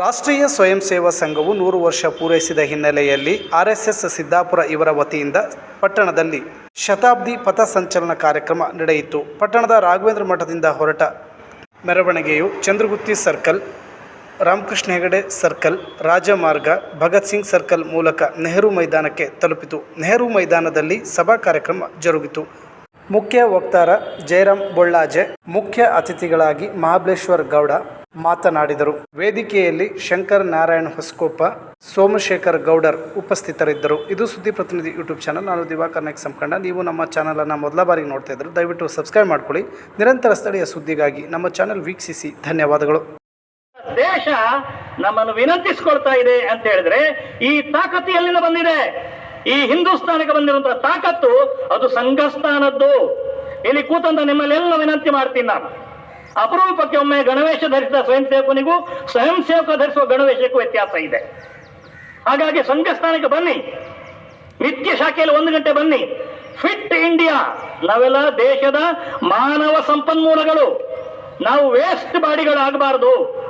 ರಾಷ್ಟ್ರೀಯ ಸ್ವಯಂ ಸೇವಾ ಸಂಘವು ನೂರು ವರ್ಷ ಪೂರೈಸಿದ ಹಿನ್ನೆಲೆಯಲ್ಲಿ ಆರ್ಎಸ್ಎಸ್ ಸಿದ್ದಾಪುರ ಇವರ ವತಿಯಿಂದ ಪಟ್ಟಣದಲ್ಲಿ ಶತಾಬ್ದಿ ಪಥಸಂಚಲನ ಕಾರ್ಯಕ್ರಮ ನಡೆಯಿತು. ಪಟ್ಟಣದ ರಾಘವೇಂದ್ರ ಮಠದಿಂದ ಹೊರಟ ಮೆರವಣಿಗೆಯು Chandragutti circle, Ramakrishna Hegde circle, Rajmarg, Bhagat Singh circle ಮೂಲಕ ನೆಹರು ಮೈದಾನಕ್ಕೆ ತಲುಪಿತು. ನೆಹರು ಮೈದಾನದಲ್ಲಿ ಸಭಾ ಕಾರ್ಯಕ್ರಮ ಜರುಗಿತು. ಮುಖ್ಯ ವಕ್ತಾರ ಜಯರಾಮ್ ಬೊಳ್ಳಾಜೆ, ಮುಖ್ಯ ಅತಿಥಿಗಳಾಗಿ ಮಹಾಬಲೇಶ್ವರ್ ಗೌಡ ಮಾತನಾಡಿದರು. ವೇದಿಕೆಯಲ್ಲಿ ಶಂಕರ್ ನಾರಾಯಣ್ ಹೊಸ್ಕೋಪ, ಸೋಮಶೇಖರ್ ಗೌಡರ್ ಉಪಸ್ಥಿತರಿದ್ದರು. ಇದು ಸುದ್ದಿ ಪ್ರತಿನಿಧಿ ಯೂಟ್ಯೂಬ್ ಚಾನಲ್. ನಾನು ದಿವಾಕರ್ ನಾಯ್ಕ ಸಂಕಂಡ ನೀವು ನಮ್ಮ ಚಾನಲನ್ನು ಮೊದಲ ಬಾರಿಗೆ ನೋಡ್ತಾ ಇದ್ರು ದಯವಿಟ್ಟು ಸಬ್ಸ್ಕ್ರೈಬ್ ಮಾಡ್ಕೊಳ್ಳಿ. ನಿರಂತರ ಸ್ಥಳೀಯ ಸುದ್ದಿಗಾಗಿ ನಮ್ಮ ಚಾನಲ್ ವೀಕ್ಷಿಸಿ. ಧನ್ಯವಾದಗಳು. ದೇಶ ನಮ್ಮನ್ನು ವಿನಂತಿಸಿಕೊಳ್ತಾ ಇದೆ ಅಂತ ಹೇಳಿದ್ರೆ ಈ ತಾಕತ್ತು ಎಲ್ಲಿಂದ ಬಂದಿದೆ. ಈ ಹಿಂದೂಸ್ತಾನಕ್ಕೆ ಬಂದಿರುವಂತಹ ತಾಕತ್ತು, ಅದು ಸಂಘಸ್ಥಾನದ್ದು ಇಲ್ಲಿ ಕೂತಂತ ನಿಮ್ಮಲ್ಲೆಲ್ಲ ವಿನಂತಿ ಮಾಡ್ತೀನಿ ನಾನು. ಅಪರೂಪಕ್ಕೆ ಒಮ್ಮೆ ಗಣವೇಶ ಧರಿಸಿದ ಸ್ವಯಂ ಸೇವಕನಿಗೂ ಸ್ವಯಂ ಸೇವಕ ಧರಿಸುವ ಗಣವೇಶಕ್ಕೂ ವ್ಯತ್ಯಾಸ ಇದೆ. ಹಾಗಾಗಿ ಸಂಘಸ್ಥಾನಕ್ಕೆ ಬನ್ನಿ. ನಿತ್ಯ ಶಾಖೆಯಲ್ಲಿ ಒಂದು ಗಂಟೆ ಬನ್ನಿ. Fit India. ನಾವೆಲ್ಲ ದೇಶದ ಮಾನವ ಸಂಪನ್ಮೂಲಗಳು. ನಾವು ವೇಸ್ಟ್ ಬಾಡಿಗಳಾಗಬಾರದು.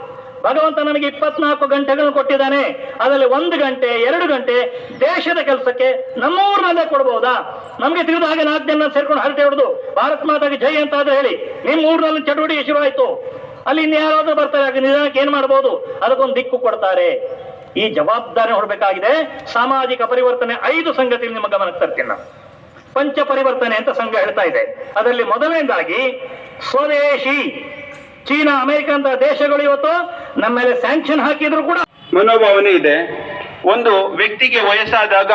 ಭಗವಂತ ನನಗೆ ಇಪ್ಪತ್ನಾಲ್ಕು ಗಂಟೆಗಳನ್ನು ಕೊಟ್ಟಿದ್ದಾನೆ. ಅದರಲ್ಲಿ ಒಂದು ಗಂಟೆ, ಎರಡು ಗಂಟೆ ದೇಶದ ಕೆಲಸಕ್ಕೆ ನಮ್ಮೂರಿನಲ್ಲೇ ಕೊಡ್ಬೋದಾ? ನಮಗೆ ತಿಳಿದ ಹಾಗೆ ನಾಲ್ಕು ಜನ ಸೇರ್ಕೊಂಡು ಹರಟೆ ಹೊಡೆದು ಭಾರತ್ ಮಾತಾಗಿ ಜೈ ಅಂತ ಆದ್ರೆ ಹೇಳಿ. ನಿಮ್ಮ ಊರಿನಲ್ಲಿ ಚಟುವಟಿಕೆ ಆಯ್ತು. ಅಲ್ಲಿ ಇನ್ಯಾರಾದ್ರೂ ಬರ್ತಾರೆ, ಹಾಗೆ ನಿಧಾನಕ್ಕೆ ಏನ್ ಮಾಡಬಹುದು ಅದಕ್ಕೊಂದು ದಿಕ್ಕು ಕೊಡ್ತಾರೆ. ಈ ಜವಾಬ್ದಾರಿ ಹೊರಬೇಕಾಗಿದೆ ಸಾಮಾಜಿಕ ಪರಿವರ್ತನೆ ಐದು ಸಂಗತಿ ನಿಮ್ಮ ಗಮನಕ್ಕೆ ತರ್ತೀನಿ ನಾನು. ಪಂಚ ಪರಿವರ್ತನೆ ಅಂತ ಸಂಘ ಹೇಳ್ತಾ ಇದೆ. ಅದರಲ್ಲಿ ಮೊದಲನೇದಾಗಿ ಸ್ವದೇಶಿ, ಚೀನಾ, ಅಮೆರಿಕ ಅಂತ ದೇಶಗಳು ಇವತ್ತು ನಮ್ಮ ಮೇಲೆ ಸ್ಯಾಂಕ್ಷನ್ ಹಾಕಿದ್ರು ಕೂಡ ಮನೋಭಾವನೆ ಇದೆ. ಒಂದು ವ್ಯಕ್ತಿಗೆ ವಯಸ್ಸಾದಾಗ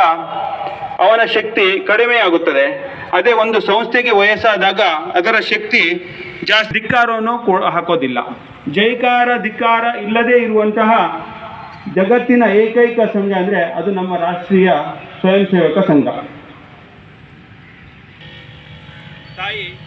ಅವನ ಶಕ್ತಿ ಕಡಿಮೆಯಾಗುತ್ತದೆ ಅದೇ ಒಂದು ಸಂಸ್ಥೆಗೆ ವಯಸ್ಸಾದಾಗ ಅದರ ಶಕ್ತಿ ಜಾಸ್ತಿ. ಧಿಕ್ಕಾರವನ್ನು ಹಾಕೋದಿಲ್ಲ. ಜೈಕಾರ, ಧಿಕ್ಕಾರ ಇಲ್ಲದೆ ಇರುವಂತಹ ಜಗತ್ತಿನ ಏಕೈಕ ಸಂಘ ಅಂದ್ರೆ ಅದು ನಮ್ಮ ರಾಷ್ಟ್ರೀಯ ಸ್ವಯಂ ಸೇವಕ ಸಂಘ. ತಾಯಿ